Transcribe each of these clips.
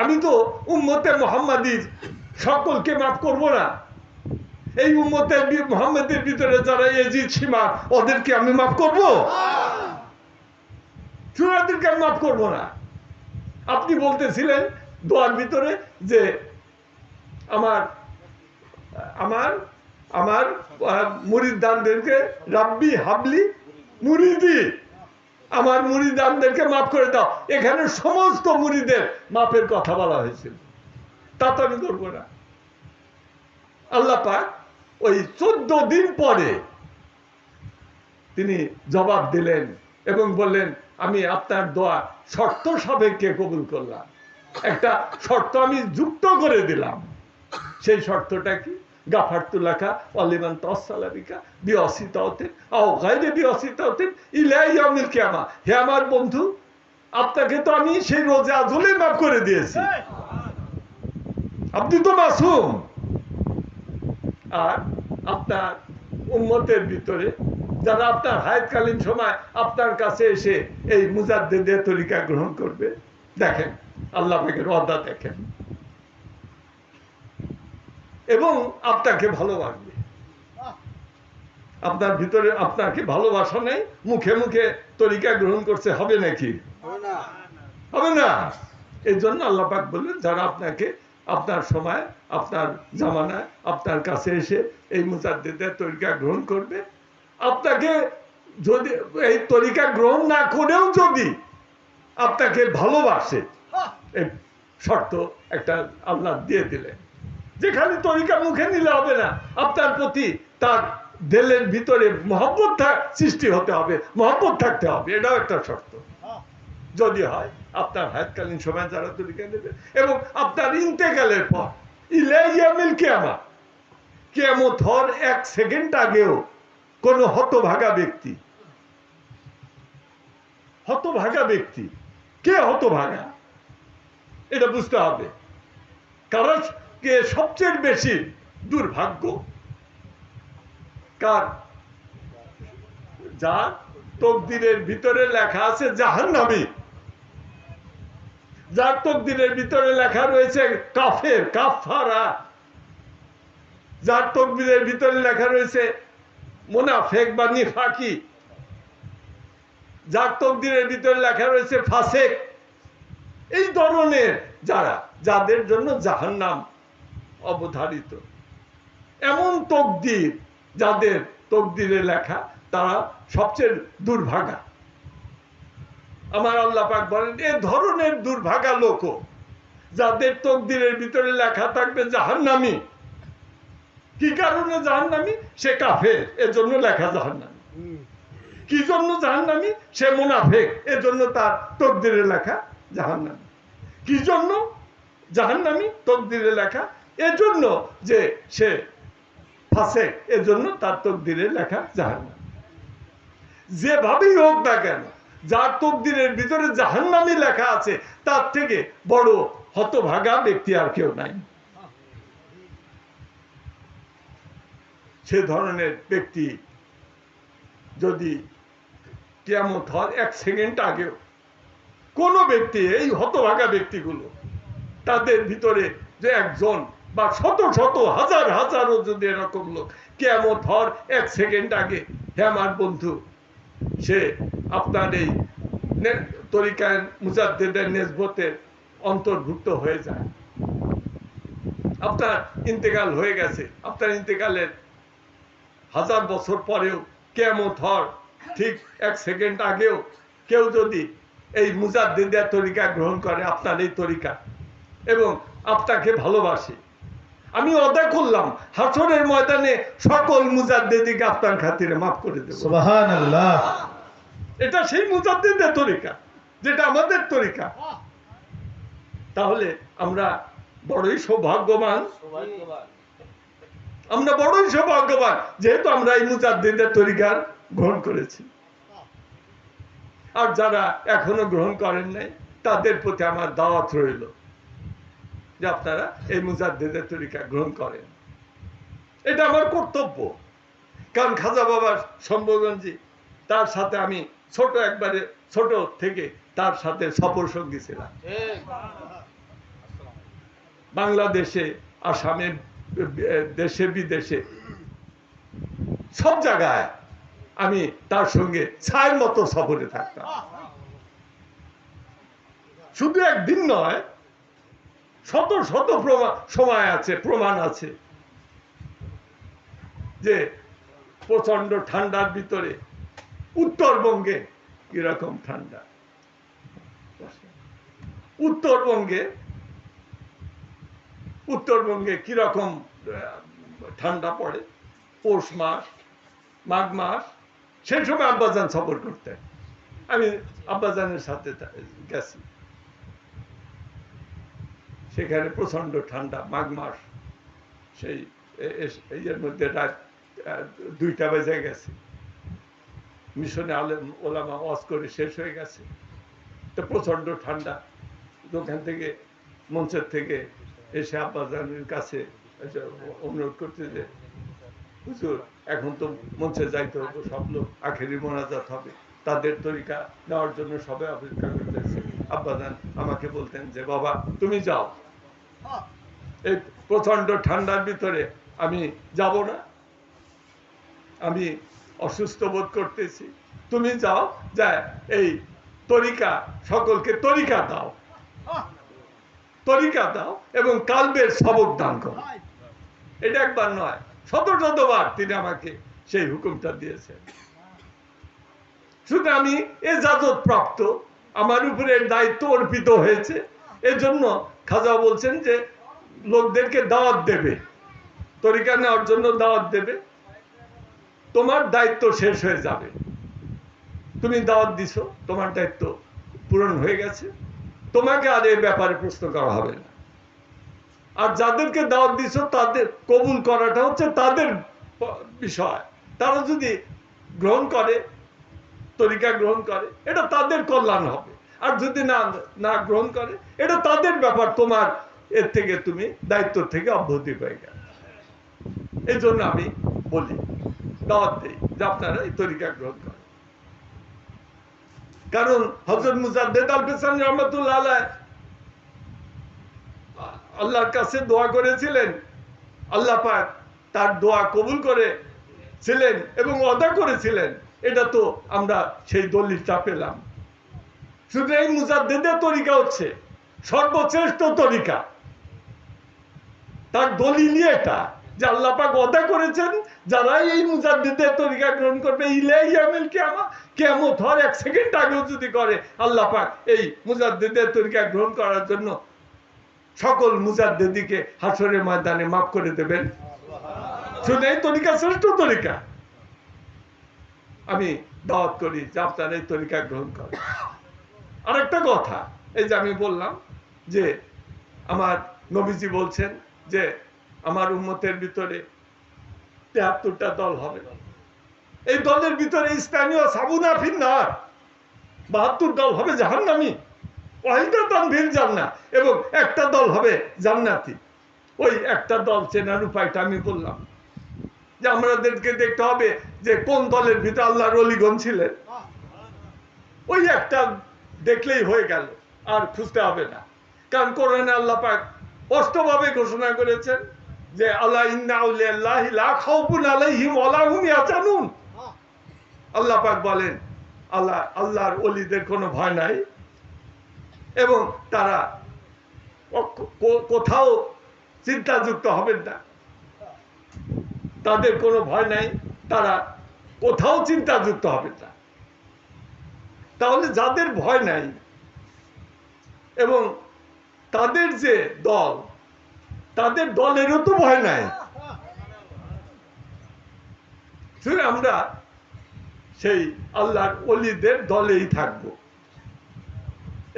আমি তো উম্মতে মোহাম্মদীর সকলকে মাফ করব না। এই উম্মতে মোহাম্মদের ভিতরে যারা এজিদ সীমা, ওদেরকে আমি মাফ করব? সুরাদেরকে আমি মাফ করব না। আপনি বলতেছিলেন দোয়ার ভিতরে যে আমার আমার আমার মুরিদানদেরকে রাব্বি হাবলি মুরিদি। আমার মুড়িদানদেরকে মাফ করে দাও। এখানে সমস্ত মুড়িদের মাপের কথা বলা হয়েছিল। তা তো আমি করব না। আল্লাহ পাক ওই চোদ্দ দিন পরে তিনি জবাব দিলেন এবং বললেন, আমি আপনার দোয়া শর্ত সাপেক্ষে কবুল করলাম। একটা শর্ত আমি যুক্ত করে দিলাম। সেই শর্তটা কি? গাফারতু লেখা অলিমান তসালাবিকা হতেন ও গাইরে ইলাই আমিল কেমা হে আমার বন্ধু আপনাকে তো আমি সেই রোজে আজলে মাফ করে দিয়েছি। আপনি তো মাসুম। আর আপনার উম্মতের ভিতরে যারা আপনার হায়াতকালীন সময় আপনার কাছে এসে এই মুজাদ্দেদের তরিকা গ্রহণ করবে দেখেন আল্লাহ পাকের অদা দেখেন। এবং আপনাকে ভালোবাসবে। আপনার ভিতরে আপনাকে ভালোবাসা নেই মুখে মুখে তরিকা গ্রহণ করছে হবে নাকি? হবে না। এই জন্য আল্লাহ পাক বললেন যারা আপনাকে আপনার সময় আপনার জামানায় আপনার কাছে এসে এই মুজাদ্দিদের তরিকা গ্রহণ করবে আপনাকে যদি এই তরিকা গ্রহণ না করেও যদি আপনাকে ভালোবাসে এই শর্ত একটা আল্লাহ দিয়ে দিলেন। যেখানে তরিকা মুখে নিলে হবে না। আপনার প্রতি তার দেলের ভিতরে মহব্বত সৃষ্টি হতে হবে মহব্বত থাকতে হবে এটাও একটা শর্ত। যদি হয় আপনার হায়াতকালীন সময় যারা তরিকা নেবে এবং আপনার ইন্তেকালের পর ইলাইয়ামিল কেয়ামা হওয়ার এক সেকেন্ড আগেও কোন হতভাগা ব্যক্তি হতভাগা ব্যক্তি কে হতভাগা? এটা বুঝতে হবে। কারণ কে সবচেয়ে বেশি দুর্ভাগ্য? কার? যার তকদিরের ভিতরে লেখা আছে জাহান্নামী। যার তকদিরের ভিতরে লেখা রয়েছে কাফের কাফারা যার তকদিরের ভিতরে লেখা রয়েছে মোনাফেক বা নিফাকি। যার তকদিরের ভিতরে লেখা রয়েছে ফাসেক। এই ধরনের যারা, যাদের জন্য জাহান্নাম অবধারিত। এমন তকদির যাদের তকদিরে লেখা, তারা সবচেয়ে দুর্ভাগা। আমার আল্লাহ পাক বলেন, এ ধরনের দুর্ভাগা লোক যাদের তকদিরের ভিতরে লেখা থাকবে জাহান্নামি। কি কারণে জাহান্নামি? সে কাফের, এজন্য লেখা জাহান্নামি। কি জন্য জাহান্নামি? সে মুনাফেক, এজন্য তার তকদিরে লেখা জাহান্নামি। কি জন্য জাহান্নামি? তকদিরে লেখা এজন্য যে সে ফাঁসে, এজন্য তার তকদিরে লেখা জাহান্নামি। যেভাবেই হোক না কেন, যার তকদিরের ভিতরে জাহান্নামি লেখা আছে, তার থেকে বড় হতভাগা ব্যক্তি আর কেউ নাই। সে ধরনের ব্যক্তি যদি কেমত হয় এক সেকেন্ড আগেও কোনো ব্যক্তি, এই হতভাগা ব্যক্তিগুলো, তাদের ভিতরে যে একজন বা শত শত হাজার হাজারও যদি এরকম লোক কেমত হওয়ার এক সেকেন্ড আগে হে আমার বন্ধু, সে আপনার এই তরিকায় মুজাদ্দেদের নেসবতের অন্তর্ভুক্ত হয়ে যায়। আপনার ইন্তেকাল হয়ে গেছে। আপনার ইন্তেকালের হাজার বছর পরেও কেমত হওয়ার ঠিক এক সেকেন্ড আগেও কেউ যদি এই মুজাদ্দিদের তরিকা গ্রহণ করে, আপনার এই তরিকা, এবং আপনাকে ভালোবাসে। আমি অদা করলাম। হাসরের ময়দানে সকল মুজাদ্দিদিকে আপনার খাতিরে মাফ করে দেব। এটা সেই মুজাদ্দিদের তরিকা যেটা আমাদের তরিকা। তাহলে আমরা বড়ই সৌভাগ্যবান। আমরা বড়ই সৌভাগ্যবান যেহেতু আমরা এই মুজাদ্দিদের তরিকার গ্রহণ করেছি। আর যারা এখনও গ্রহণ করেন নাই তাদের প্রতি আমার দাওয়াত রইল। যে আপনারা এই মুজাদ্দিদের তরিকা গ্রহণ করেন এটা আমার কর্তব্য। কারণ খাজা বাবার সম্ভগঞ্জি তার সাথে আমি ছোট একবারে, ছোট থেকে তার সাথে সফর সঙ্গী ছিলাম। বাংলাদেশে, আসামে, দেশে, বিদেশে, সব জায়গায় আমি তার সঙ্গে ছায়ের মতো সফরে থাকতাম। শুধু একদিন নয় শত শত প্রমাণ সময় আছে, প্রমাণ আছে। যে প্রচণ্ড ঠান্ডার ভিতরে উত্তরবঙ্গে কীরকম ঠান্ডা? উত্তরবঙ্গে উত্তরবঙ্গে কীরকম ঠান্ডা পড়ে? পৌষ মাস, মাঘ মাস, সেই সময় আব্বাজান সফর করতেন। আমি আব্বাজানের সাথে গেছি। সেখানে প্রচণ্ড ঠান্ডা, মাঘ মাস। সেই এ- এ- ইয়ের মধ্যে রাত দুইটা বেজে গেছে। মিশনে আলেম, ওলামা ওয়াজ করে শেষ হয়ে গেছে। তো প্রচণ্ড ঠান্ডা। দোকান থেকে, মঞ্চের থেকে এসে আব্বাজানের কাছে অনুরোধ করতে যে, হুজুর, এখন তো মঞ্চে যাইতে হবে, সব লোক আখেরি মোনাজাত হবে। তাদের তরিকা নেওয়ার জন্য সবাই অপেক্ষা করতেছে। আব্বাজান আমাকে বলতেন যে বাবা তুমি যাও। এই প্রচণ্ড ঠান্ডার ভিতরে আমি যাব না। আমি অসুস্থ বোধ করতেছি। তুমি যাও যা এই তরিকা সকলকে তরিকা দাও। তরিকা দাও এবং কালবের সবক দান করো। এটা একবার নয় শত শতবার তিনি আমাকে সেই হুকুমটা দিয়েছেন। শুধু আমি এ এজাজত প্রাপ্ত আমার উপরে দায়িত্ব অর্পিত হয়েছে। এজন্য খাজা বলছেন যে, লোকদেরকে দাওয়াত দেবে। তরিকা নেওয়ার জন্য দাওয়াত দেবে। তোমার দায়িত্ব শেষ হয়ে যাবে। তুমি দাওয়াত দিছো, তোমার দায়িত্ব পূরণ হয়ে গেছে। তোমাকে আর এই ব্যাপারে প্রশ্ন করা হবে না। আর যাদেরকে দাওয়াত দিছো, তাদের কবুল করাটা হচ্ছে তাদের বিষয়। তারা যদি গ্রহণ করে তরিকা গ্রহণ করে, এটা তাদের কল্যাণ হবে। আর যদি না না গ্রহণ করে, এটা তাদের ব্যাপার, তোমার এর থেকে তুমি দায়িত্ব থেকে অব্যাহতি পেয়ে গেল। এই জন্য আমি বলি, দাওয়াত দিই যে আপনারা এই তরিকা গ্রহণ করেন। কারণ হজরত মুজাদ্দেদ আল পেসান রহমতুল্লাহ আল্লাহর কাছে দোয়া করেছিলেন, আল্লাহ পাক তার দোয়া কবুল করেছিলেন এবং অদা করেছিলেন। এটা তো আমরা সেই দলিলটা পেলাম। শুধু এই মুজাদ্দেদের তরিকা হচ্ছে, সর্বশ্রেষ্ঠ তরিকা। তার দলিলই এটা, যে আল্লাহ পাক করেছেন যারা এই মুজাদ্দিদের তরিকা গ্রহণ করবে ইলাই আমিল কেমন হওয়ার এক সেকেন্ড আগেও যদি করে, আল্লাহ পাক এই মুজাদ্দিদের তরিকা গ্রহণ করার জন্য সকল মুজাদ্দিদিকে হাসরের ময়দানে মাফ করে দেবেন। শুনে এই তরিকা, শ্রেষ্ঠ তরিকা। আমি দাওয়াত করি যে আপনারা এই তরিকা গ্রহণ করেন আরেকটা কথা, এই যে আমি বললাম যে আমার নবীজি বলছেন যে আমার উম্মতের ভিতরে তেহাত্তরটা দল হবে। এই দলের ভিতরে স্থানীয় সাবুনা ফিন্নার বাহাত্তর দল হবে জাহান্নামি। ওয়াহিদা জান্নাত এবং একটা দল হবে জান্নাতি। ওই একটা দল চেনার উপায়টা আমি বললাম। যে আমাদেরকে দেখতে হবে যে কোন দলের ভিতরে আল্লাহর অলিগণ ছিলেন। ওই একটা দেখলেই হয়ে গেল, আর খুঁজতে হবে না। কারণ কোরআনে আল্লাহ পাক স্পষ্টভাবে ঘোষণা করেছেন যে আল্লাহ ইন্না আউলিয়াল্লাহি লা খাউফুন আলাইহিম ওয়া লা হুম আল্লাহ পাক বলেন, আল্লাহ, আল্লাহর অলিদের কোনো ভয় নাই। এবং তারা কোথাও চিন্তাযুক্ত হবেন না। তাদের কোনো ভয় নাই, তারা কোথাও চিন্তাযুক্ত হবে না। তাহলে যাদের ভয় নাই এবং তাদের যে দল, তাদের দলেরও তো ভয় নাই। আমরা সেই আল্লাহর অলিদের দলেই থাকব।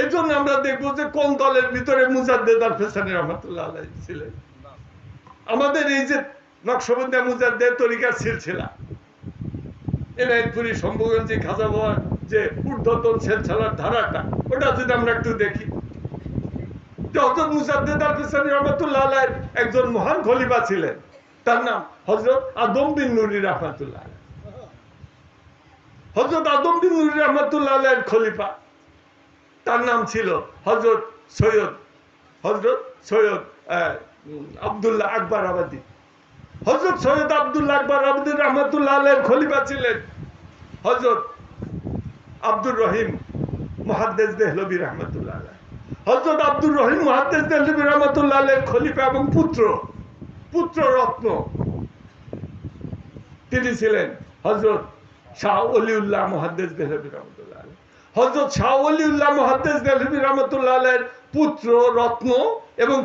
এই জন্য আমরা দেখব যে কোন দলের ভিতরে মুজাদ্দেদ আল ফেসানি রহমতুল্লাহ আলাই ছিলেন। আমাদের এই যে নকশবন্দা মুজাদ্দেদ তরিকার সিলসিলা এনায়তপুরি শম্ভুগঞ্জি খাজা বাবার যে ঊর্ধ্বতন সেলছালার ধারাটা, ওটা যদি আমরা একটু দেখি। হজরত মুজাদ্দেদ আল ফেসানি রহমতুল্লাহ আলাইয়ের একজন মহান খলিফা ছিলেন, তার নাম হজরত আদম বিন নুরি রহমতুল্লাহ হজরত আদম বিন নুরি রহমতুল্লাহ আলাইয়ের খলিফা, তার নাম ছিল হজরত সৈয়দ হজরত সৈয়দ আব্দুল্লাহ আকবর আবাদি। হজরত সৈয়দ আব্দুল্লাহ আকবর আবাদি রহমতুল্লাহ আলের খলিফা ছিলেন। হজরত আব্দুর রহিম মহাদ্দেশ দেহলবী রহমতুল্লাহ আলাহ হজরত আব্দুর রহিম মহাদ্দেশ দেহলবী রহমতুল্লাহ আলের খলিফা এবং পুত্র পুত্র রত্ন। তিনি ছিলেন হজরত শাহ অলিউল্লাহ মহাদ্দেশ দেহলবী রহমতুল্লাহ আলাহ হজরত শাহ অলিউল্লাহ মহাদ্দেশ দেহলবী রহমতুল্লাহ আলের পুত্র, রত্ন এবং